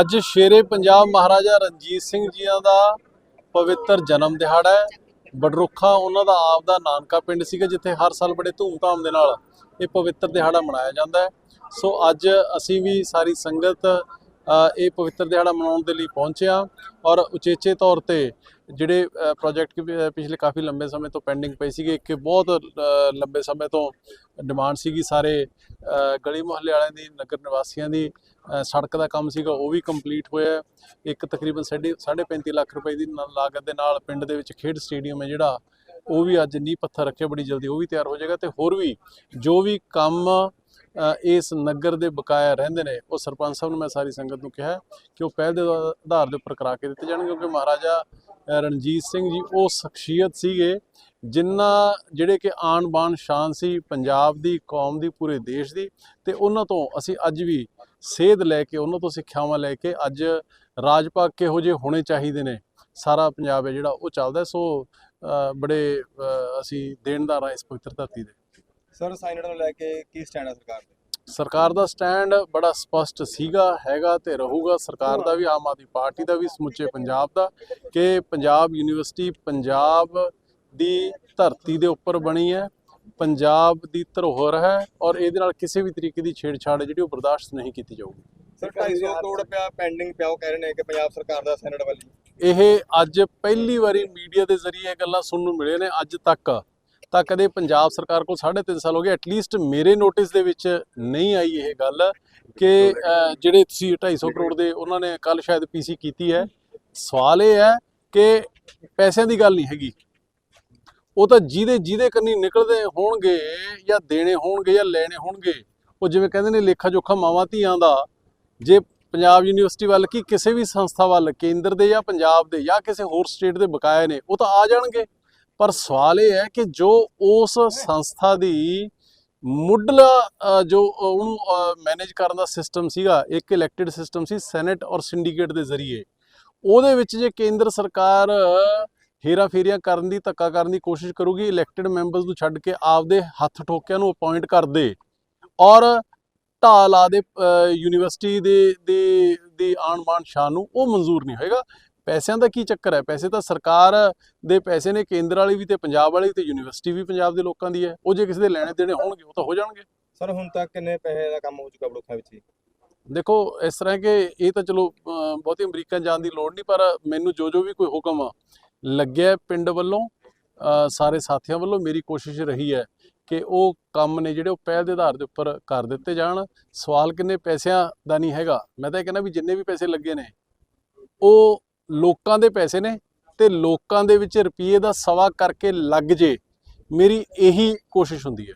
ਅੱਜ ਸ਼ੇਰੇ ਪੰਜਾਬ ਮਹਾਰਾਜਾ ਰਣਜੀਤ ਸਿੰਘ ਜੀਆਂ ਦਾ ਪਵਿੱਤਰ ਜਨਮ ਦਿਹਾੜਾ ਹੈ। ਬਡਰੁੱਖਾ ਉਹਨਾਂ ਦਾ ਆਪ ਦਾ ਨਾਨਕਾ ਪਿੰਡ ਸੀਗਾ, ਜਿੱਥੇ ਹਰ ਸਾਲ ਬੜੇ ਧੂਮਧਾਮ ਦੇ ਨਾਲ ਇਹ ਪਵਿੱਤਰ ਦਿਹਾੜਾ ਮਨਾਇਆ ਜਾਂਦਾ ਹੈ। ਸੋ ਅੱਜ ਅਸੀਂ ਵੀ ਸਾਰੀ ਸੰਗਤ ਇਹ ਪਵਿੱਤਰ ਦਿਹਾੜਾ ਮਨਾਉਣ ਦੇ ਲਈ ਪਹੁੰਚਿਆ ਔਰ ਉਚੇਚੇ ਤੌਰ ਤੇ ਜਿਹੜੇ ਪ੍ਰੋਜੈਕਟ ਪਿਛਲੇ ਕਾਫੀ ਲੰਬੇ ਸਮੇਂ ਤੋਂ ਪੈਂਡਿੰਗ ਪਏ ਸੀਗੇ ਕਿ ਬਹੁਤ ਲੰਬੇ ਸਮੇਂ ਤੋਂ ਡਿਮਾਂਡ ਸੀਗੀ ਸਾਰੇ ਗਲੀ ਮੁਹੱਲੇ ਵਾਲਿਆਂ ਦੀ, ਨਗਰ ਨਿਵਾਸੀਆਂ ਦੀ ਸੜਕ ਦਾ ਕੰਮ ਸੀਗਾ, ਉਹ ਵੀ ਕੰਪਲੀਟ ਹੋਇਆ ਇੱਕ ਤਕਰੀਬਨ ਸਾਢੇ ਸਾਢੇ 35 ਲੱਖ ਰੁਪਏ ਦੀ ਨ- ਲਾਗਤ ਦੇ ਨਾਲ ਪਿੰਡ ਦੇ ਵਿੱਚ ਖੇਡ ਸਟੇਡੀਅਮ ਹੈ ਜਿਹੜਾ, ਉਹ ਵੀ ਅੱਜ ਨੀਂਹ ਪੱਥਰ ਰੱਖਿਆ, ਬੜੀ ਜਲਦੀ ਉਹ ਵੀ ਤਿਆਰ ਹੋ ਜਾਏਗਾ। ਤੇ ਹੋਰ ਵੀ ਜੋ ਵੀ ਕੰਮ ਇਸ ਨਗਰ ਦੇ ਬਕਾਇਆ ਰਹਿੰਦੇ ਨੇ, ਉਹ ਸਰਪੰਚ ਸਾਹਿਬ ਨੂੰ ਮੈਂ ਸਾਰੀ ਸੰਗਤ ਨੂੰ ਕਿਹਾ ਕਿ ਉਹ ਪਹਿਲ ਦੇ ਆਧਾਰ ਦੇ ਉੱਪਰ ਕਰਾ ਕੇ ਦਿੱਤੇ ਜਾਣਗੇ, ਕਿਉਂਕਿ ਮਹਾਰਾਜਾ ਰਣਜੀਤ ਸਿੰਘ ਜੀ, ਉਹ ਸ਼ਖਸੀਅਤ ਸੀਗੇ। ਜਿਨ੍ਹਾਂ ਜਿਹੜੇ ਕਿ ਆਣ ਬਾਣ ਸ਼ਾਨ ਸੀ ਪੰਜਾਬ ਦੀ ਕੌਮ ਦੀ ਪੂਰੇ ਦੇਸ਼ ਦੀ ਤੇ ਉਹਨਾਂ ਤੋਂ ਅਸੀਂ ਅੱਜ ਵੀ ਸੇਧ ਲੈ ਕੇ ਉਹਨਾਂ ਤੋਂ ਸਿੱਖਿਆਵਾਂ ਲੈ ਕੇ ਅੱਜ ਰਾਜ ਭਾਗ ਕਿਹੋ ਜਿਹੇ ਹੋਣੇ ਚਾਹੀਦੇ ਨੇ ਸਾਰਾ ਪੰਜਾਬ ਹੈ ਜਿਹੜਾ ਉਹ ਚੱਲਦਾ। ਸੋ ਬੜੇ ਅਸੀਂ ਦੇਣਦਾਰ ਹਾਂ ਇਸ ਪਵਿੱਤਰ ਧਰਤੀ ਦੇ ਸਰ ਸਾਈਨਡ ਨੂੰ ਲੈ ਕੇ ਕੀ ਸਟੈਂਡ ਹੈ ਸਰਕਾਰ ਦਾ ਸਰਕਾਰ ਦਾ ਸਟੈਂਡ ਬੜਾ ਸਪਸ਼ਟ ਸੀਗਾ ਹੈਗਾ ਤੇ ਰਹੂਗਾ। ਸਰਕਾਰ ਦਾ ਵੀ ਆਮ ਆਦਮੀ ਪਾਰਟੀ ਦਾ ਵੀ ਸਮੁੱਚੇ ਪੰਜਾਬ ਦਾ ਕਿ ਪੰਜਾਬ ਯੂਨੀਵਰਸਿਟੀ ਪੰਜਾਬ ਦੀ ਧਰਤੀ ਦੇ ਉੱਪਰ ਬਣੀ ਹੈ ਪੰਜਾਬ ਦੀ ਧਰੋਹਰ ਹੈ ਔਰ ਇਹਦੇ ਨਾਲ ਕਿਸੇ ਵੀ ਤਰੀਕੇ ਦੀ ਛੇੜਛਾੜ ਜਿਹੜੀ ਉਹ ਬਰਦਾਸ਼ਤ ਨਹੀਂ ਕੀਤੀ ਜਾਊਗੀ। ਸਰ 250 ਕਰੋੜ ਪਿਆ ਪੈਂਡਿੰਗ ਪਿਆ ਉਹ ਕਹਿ ਰਹੇ ਨੇ ਕਿ ਪੰਜਾਬ ਸਰਕਾਰ ਦਾ ਸੈਨੇਟ ਵੱਲ ਇਹ ਅੱਜ ਪਹਿਲੀ ਵਾਰੀ ਮੀਡੀਆ ਦੇ ਜ਼ਰੀਏ ਇਹ ਗੱਲਾਂ ਸੁਣਨ ਨੂੰ ਮਿਲੇ ਨੇ ਅੱਜ ਤੱਕ। ਤਾਂ ਕਦੇ ਪੰਜਾਬ ਸਰਕਾਰ ਕੋਲ 3.5 ਸਾਲ ਹੋ ਗਏ ਐਟਲੀਸਟ ਮੇਰੇ ਨੋਟਿਸ ਦੇ ਵਿੱਚ ਨਹੀਂ ਆਈ ਇਹ ਗੱਲ ਕਿ ਜਿਹੜੇ ਤੁਸੀਂ 250 ਕਰੋੜ ਦੇ ਉਹਨਾਂ ਨੇ ਕੱਲ ਸ਼ਾਇਦ ਪੀਸੀ ਕੀਤੀ ਹੈ। ਸਵਾਲ ਇਹ ਹੈ ਕਿ ਪੈਸਿਆਂ ਦੀ ਗੱਲ ਨਹੀਂ ਹੈਗੀ। ਉਹ ਤਾਂ ਜਿਹਦੇ ਜਿਹਦੇ ਕੰਨੀ ਨਿਕਲਦੇ ਹੋਣਗੇ ਜਾਂ ਦੇਣੇ ਹੋਣਗੇ ਜਾਂ ਲੈਣੇ ਹੋਣਗੇ, ਉਹ ਜਿਵੇਂ ਕਹਿੰਦੇ ਨੇ ਲੇਖਾ ਜੋਖਾ ਮਾਵਾਂ ਧੀਆਂ ਦਾ, ਜੇ ਪੰਜਾਬ ਯੂਨੀਵਰਸਿਟੀ ਵੱਲ ਕੀ ਕਿਸੇ ਵੀ ਸੰਸਥਾ ਵੱਲ, ਕੇਂਦਰ ਦੇ ਜਾਂ ਪੰਜਾਬ ਦੇ ਜਾਂ ਕਿਸੇ ਹੋਰ ਸਟੇਟ ਦੇ ਬਕਾਏ ਨੇ, ਉਹ ਤਾਂ ਆ ਜਾਣਗੇ। ਪਰ ਸਵਾਲ ਇਹ ਹੈ ਕਿ ਜੋ ਉਸ ਸੰਸਥਾ ਦੀ ਮੁੱਢਲਾ ਜੋ ਉਹਨੂੰ ਮੈਨੇਜ ਕਰਨ ਦਾ ਸਿਸਟਮ ਸੀਗਾ, ਇੱਕ ਇਲੈਕਟਿਡ ਸਿਸਟਮ ਸੀ ਸੈਨੇਟ ਔਰ ਸਿੰਡੀਕੇਟ ਦੇ ਜ਼ਰੀਏ, ਉਹਦੇ ਵਿੱਚ ਜੇ ਕੇਂਦਰ ਸਰਕਾਰ ਹੇਰਾ ਫੇਰੀਆਂ ਕਰਨ ਦੀ ਧੱਕਾ ਕਰਨ ਦੀ ਕੋਸ਼ਿਸ਼ ਕਰੂਗੀ ਇਲੈਕਟਿਡ ਮੈਂਬਰਸ ਨੂੰ ਛੱਡ ਕੇ ਆਪਦੇ ਹੱਥ ਠੋਕਿਆਂ ਨੂੰ ਅਪਾਇੰਟ ਕਰ ਦੇ ਔਰ ਢਾਹ ਲਾ ਦੇ ਅ, ਯੂਨੀਵਰਸਿਟੀ ਦੇ ਦੇ ਦੀ ਆਣ ਬਾਣ ਸ਼ਾਨ ਨੂੰ ਉਹ ਮਨਜ਼ੂਰ ਨਹੀਂ ਹੋਏਗਾ। ਪੈਸਿਆਂ ਦਾ ਕੀ ਚੱਕਰ ਹੈ? ਪੈਸੇ ਤਾਂ ਸਰਕਾਰ ਦੇ ਪੈਸੇ ਨੇ ਕੇਂਦਰ ਵਾਲੀ ਵੀ ਤੇ ਪੰਜਾਬ ਵਾਲੀ ਤੇ ਯੂਨੀਵਰਸਿਟੀ ਵੀ ਪੰਜਾਬ ਦੇ ਲੋਕਾਂ ਦੀ ਹੈ। ਉਹ ਜੇ ਕਿਸੇ ਦੇ ਲੈਣੇ ਦੇਣੇ ਹੋਣਗੇ ਉਹ ਤਾਂ ਹੋ ਜਾਣਗੇ। ਸਰ ਹੁਣ ਤੱਕ ਕਿੰਨੇ ਪੈਸੇ ਦਾ ਕੰਮ ਹੋ ਚੁੱਕਾ ਬਲੋਕਾਂ ਵਿੱਚ ਦੇਖੋ ਇਸ ਤਰ੍ਹਾਂ ਕਿ ਇਹ ਤਾਂ ਚਲੋ ਬਹੁਤੀ ਅਮਰੀਕਾ ਜਾਣ ਦੀ ਲੋੜ ਨਹੀਂ ਪਰ ਮੈਨੂੰ ਜੋ ਜੋ ਵੀ ਕੋਈ ਹੁਕਮ ਲੱਗਿਆ ਪਿੰਡ ਵੱਲੋਂ ਸਾਰੇ ਸਾਥੀਆਂ ਵੱਲੋਂ, ਮੇਰੀ ਕੋਸ਼ਿਸ਼ ਰਹੀ ਹੈ ਕਿ ਉਹ ਕੰਮ ਨੇ ਜਿਹੜੇ ਉਹ ਪਹਿਲ ਦੇ ਆਧਾਰ ਦੇ ਉੱਪਰ ਕਰ ਦਿੱਤੇ ਜਾਣ। ਸਵਾਲ ਕਿੰਨੇ ਪੈਸਿਆਂ ਦਾ ਨਹੀਂ ਹੈਗਾ। ਮੈਂ ਤਾਂ ਇਹ ਕਹਿੰਦਾ ਵੀ ਜਿੰਨੇ ਵੀ ਪੈਸੇ ਲੱਗੇ ਨੇ, ਉਹ ਲੋਕਾਂ ਦੇ ਪੈਸੇ ਨੇ ਤੇ ਲੋਕਾਂ ਦੇ ਵਿੱਚ ਰੁਪਈਏ ਦਾ ਸਵਾ ਕਰਕੇ ਲੱਗ ਜੇ, ਮੇਰੀ ਇਹੀ ਕੋਸ਼ਿਸ਼ ਹੁੰਦੀ ਹੈ।